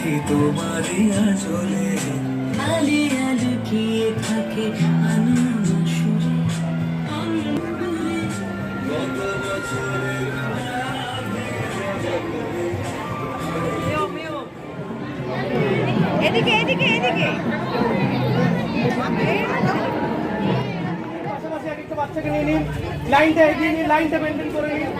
রাখি তোমারই আঁচলে। আলিয়া লুকিয়ে থাকে আনন্দ সুরে। গত বছরের এদিকে এদিকে এদিকে। পাশাপাশি এক একটা বাচ্চাকে নিয়ে নিন। লাইনটা এগিয়ে নিন লাইনটা মেনটেন করে নিন।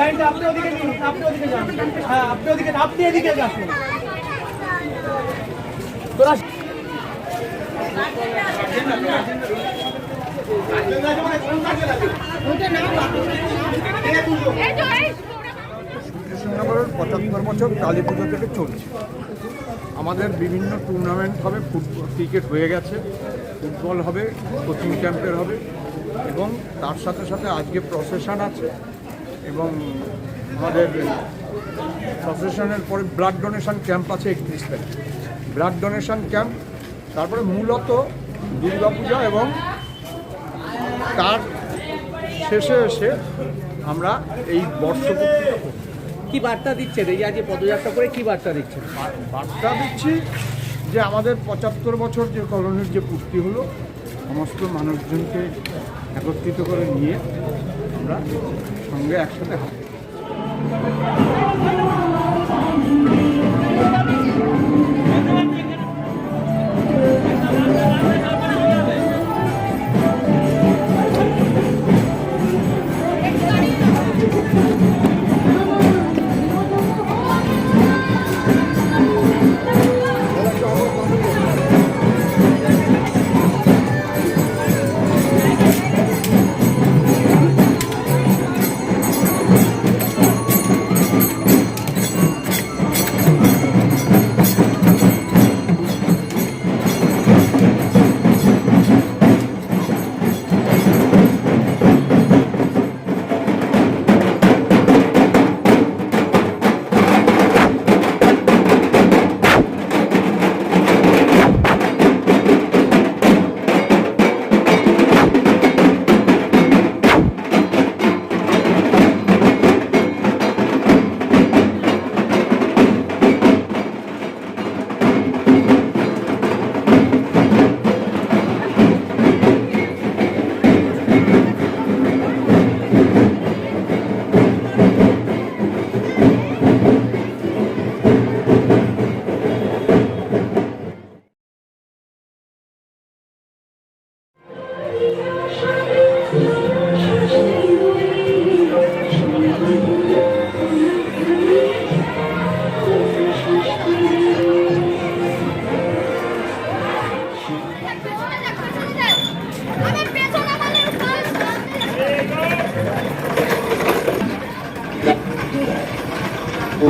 লাইনটা আপনি ওদিকে নিন আপনি ওদিকে যান। হ্যাঁ আপনি ওদিকে আপনি এদিকে যান। পঁচাত্তর বছর কালী পুজো থেকে চলছে আমাদের বিভিন্ন টুর্নামেন্ট হবে ফুটবল ক্রিকেট হয়ে গেছে ফুটবল হবে কোচিং ক্যাম্পের হবে, এবং তার সাথে সাথে আজকে প্রসেশন আছে, এবং আমাদের প্রসেশনের পরে ব্লাড ডোনেশন ক্যাম্প আছে একত্রিশ তারিখ। ব্লাড ডোনেশন ক্যাম্প তারপরে মূলত দুর্গাপূজা এবং তার শেষে এসে আমরা এই বর্ষপূর্তিটা কি বার্তা দিচ্ছেন? এই আজকে পদযাত্রা করে কি বার্তা দিচ্ছেন? বার্তা দিচ্ছি যে আমাদের পঁচাত্তর বছর যে কলোনির যে পূর্তি হলো সমস্ত মানুষজনকে একত্রিত করে নিয়ে আমরা সঙ্গে একসাথে হাঁটব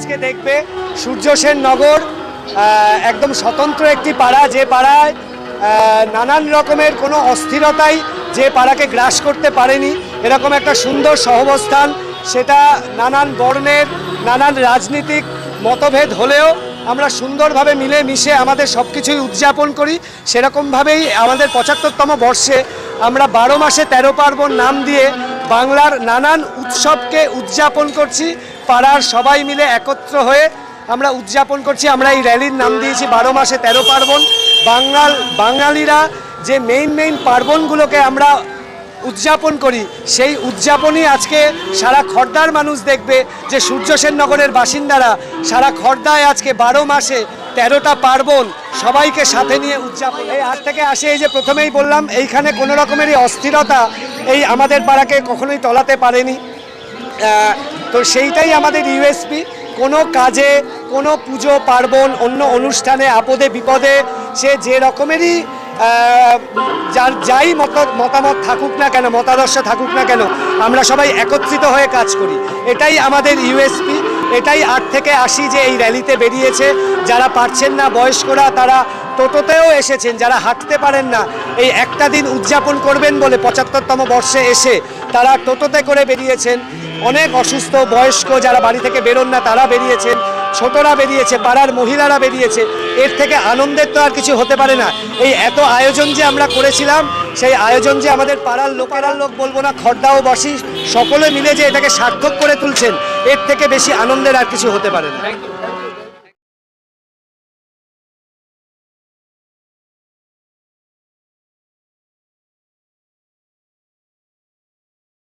আজকে দেখবে সূর্য সেন নগর একদম স্বতন্ত্র একটি পাড়া। যে পাড়ায় নানান রকমের কোনো অস্থিরতাই যে পাড়াকে গ্রাস করতে পারেনি। এরকম একটা সুন্দর সহবস্থান, সেটা নানান বর্ণের, নানান রাজনীতিক মতভেদ হলেও আমরা সুন্দরভাবে মিলে মিশে আমাদের সব কিছুই উদযাপন করি। সেরকমভাবেই আমাদের পঁচাত্তরতম বর্ষে আমরা বারো মাসে তেরো পার্বণ নাম দিয়ে বাংলার নানান উৎসবকে উদযাপন করছি, পাড়ার সবাই মিলে একত্র হয়ে আমরা উদযাপন করছি। আমরা এই র্যালির নাম দিয়েছি বারো মাসে তেরো পার্বণ। বাঙাল, বাঙালিরা যে মেইন মেইন পার্বণগুলোকে আমরা উদযাপন করি। সেই উদযাপনই আজকে সারা খর্দার মানুষ দেখবে যে সূর্যসেন নগরের বাসিন্দারা সারা খর্দায় আজকে বারো মাসে তেরোটা পার্বণ সবাইকে সাথে নিয়ে উদযাপন। এই হাট থেকে আসে, এই যে প্রথমেই বললাম, এইখানে কোনো রকমেরই অস্থিরতা এই আমাদের পাড়াকে কখনোই তলাতে পারেনি। তো সেইটাই আমাদের ইউএসপি। কোনো কাজে, কোনো পুজো, পার্বণ, অন্য অনুষ্ঠানে, আপদে, বিপদে সে যে রকমেরই যার যাই মত মতামত থাকুক না কেন, মতাদর্শ থাকুক না কেন, আমরা সবাই একত্রিত হয়ে কাজ করি। এটাই আমাদের ইউএসপি। এটাই আট থেকে আসি যে এই র্যালিতে বেরিয়েছে, যারা পারছেন না বয়স্করা, তারা টোটোতেও এসেছেন, যারা হাঁটতে পারেন না, এই একটা দিন উদযাপন করবেন বলে পঁচাত্তরতম বর্ষে এসে তারা টোটোতে করে বেরিয়েছেন। অনেক অসুস্থ, বয়স্ক যারা বাড়ি থেকে বেরোন না, তারা বেরিয়েছেন। ছোটরা বেরিয়েছে, পাড়ার মহিলারা বেরিয়েছে। এর থেকে আনন্দের তো আর কিছু হতে পারে না। এই এত আয়োজন যে আমরা করেছিলাম, সেই আয়োজন যে আমাদের পাড়ার লোকেরার লোক বলব না, খর্দাও বসি, সকলে মিলে যে এটাকে সার্থক করে তুলছেন, এর থেকে বেশি আনন্দের আর কিছু হতে পারে না।